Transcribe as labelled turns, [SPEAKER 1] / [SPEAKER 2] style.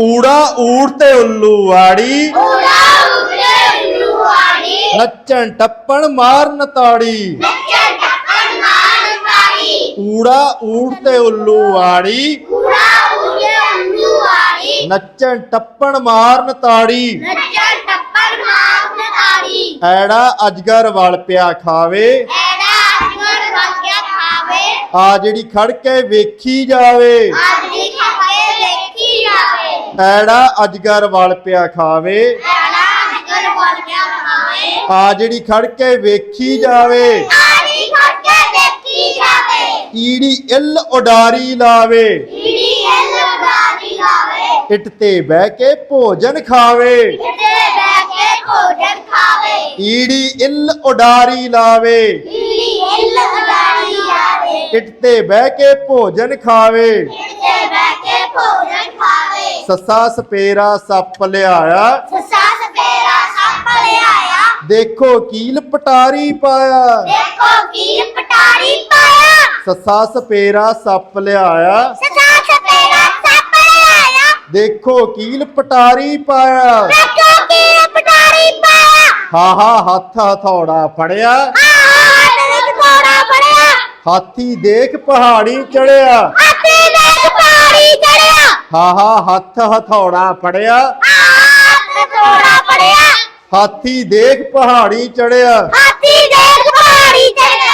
[SPEAKER 1] ਊੜਾ ਊੜ ਤੇ ਉੱਲੂ ਵਾੜੀ
[SPEAKER 2] ਊੜਾ
[SPEAKER 1] ਨੱਚਣ ਟੱਪਣ ਮਾਰਨ ਤਾੜੀ।
[SPEAKER 2] ਨੱਚਣ ਟੱਪਣ ਮਾਰ ਪਾਈ
[SPEAKER 1] ਊੜਾ ਊੜ ਤੇ ਉੱਲੂ ਵਾੜੀ
[SPEAKER 2] ਊੜਾ
[SPEAKER 1] ਨੱਚਣ ਟੱਪਣ ਮਾਰਨ ਤਾੜੀ।
[SPEAKER 2] ਨੱਚਣ ਟੱਪਣ ਮਾਰ ਤਾੜੀ।
[SPEAKER 1] ਐੜਾ ਅਜਗਰ ਵਲ ਪਿਆ ਖਾਵੇ।
[SPEAKER 2] ਐੜਾ ਅਜਗਰ ਵਾਕਿਆ ਖਾਵੇ।
[SPEAKER 1] ਆ ਜਿਹੜੀ ਖੜ ਕੇ ਵੇਖੀ ਜਾਵੇ। ਐੜਾ ਅਜਗਰ ਵਲ ਪਿਆ ਖਾਵੇ।
[SPEAKER 2] ਐੜਾ ਅਜਗਰ ਵਾਕਿਆ ਖਾਵੇ।
[SPEAKER 1] ਆ ਜਿਹੜੀ ਖੜ ਕੇ ਵੇਖੀ ਜਾਵੇ।
[SPEAKER 2] ਆਦਰੀ ਖਾਕੇ ਦੇਖੀ ਜਾਵੇ।
[SPEAKER 1] ਈੜੀ ਇੱਲ ਉਡਾਰੀ ਲਾਵੇ।
[SPEAKER 2] ਈੜੀ ਐਲ ਉਡਾਰੀ ਲਾਵੇ।
[SPEAKER 1] ਇੱਟ ਤੇ ਬਹਿ ਕੇ ਭੋਜਨ ਖਾਵੇ।
[SPEAKER 2] ਕਿਤੇ ਬਹਿ ਕੇ ਭੋਜਨ ਖਾਵੇ।
[SPEAKER 1] ਈੜੀ ਇੱਲ ਉਡਾਰੀ ਲਾਵੇ।
[SPEAKER 2] ਈੜੀ ਐਲ ਉਡਾਰੀ ਲਾਵੇ।
[SPEAKER 1] ਇੱਟ ਤੇ ਬਹਿ ਕੇ ਭੋਜਨ ਖਾਵੇ।
[SPEAKER 2] ਕਿਤੇ ਬਹਿ ਕੇ ਭੋਜਨ
[SPEAKER 1] ਸੱਸਾ ਸਪੇਰਾ ਸੱਪ ਲਿਆਇਆ
[SPEAKER 2] ਸੱਸਾ ਸਪੇਰਾ ਸੱਪ ਲਿਆਇਆ
[SPEAKER 1] ਦੇਖੋ ਕੀਲ ਪਟਾਰੀ ਪਾਇਆ
[SPEAKER 2] ਦੇਖੋ ਕੀ ਪਟਾਰੀ ਪਾਇਆ
[SPEAKER 1] ਸੱਸਾ ਸਪੇਰਾ ਸੱਪ ਲਿਆਇਆ
[SPEAKER 2] ਸੱਸਾ ਸਪੇਰਾ ਸੱਪ ਲਿਆਇਆ
[SPEAKER 1] ਦੇਖੋ ਕੀਲ ਪਟਾਰੀ ਪਾਇਆ
[SPEAKER 2] ਦੇਖੋ ਕੀ ਪਟਾਰੀ ਪਾਇਆ
[SPEAKER 1] ਹਾ ਹਾ ਹੱਥ ਹਥੌੜਾ ਫੜਿਆ
[SPEAKER 2] ਆਹ ਤੇ ਕੋੜਾ ਫੜਿਆ
[SPEAKER 1] ਹਾਥੀ ਦੇਖ ਪਹਾੜੀ ਚੜਿਆ
[SPEAKER 2] ਹਾਥੀ ਦੇ ਪਹਾੜੀ ਚੜਿਆ
[SPEAKER 1] ਹਾ ਹਾ ਹੱਥ ਹਥੌੜਾ ਫੜਿਆ।
[SPEAKER 2] ਆਹ ਤੇ ਕੋੜਾ ਫੜਿਆ।
[SPEAKER 1] ਹਾਥੀ ਦੇਖ ਪਹਾੜੀ ਚੜਿਆ।
[SPEAKER 2] ਹਾਥੀ ਦੇ ਪਹਾੜੀ ਚੜਿਆ।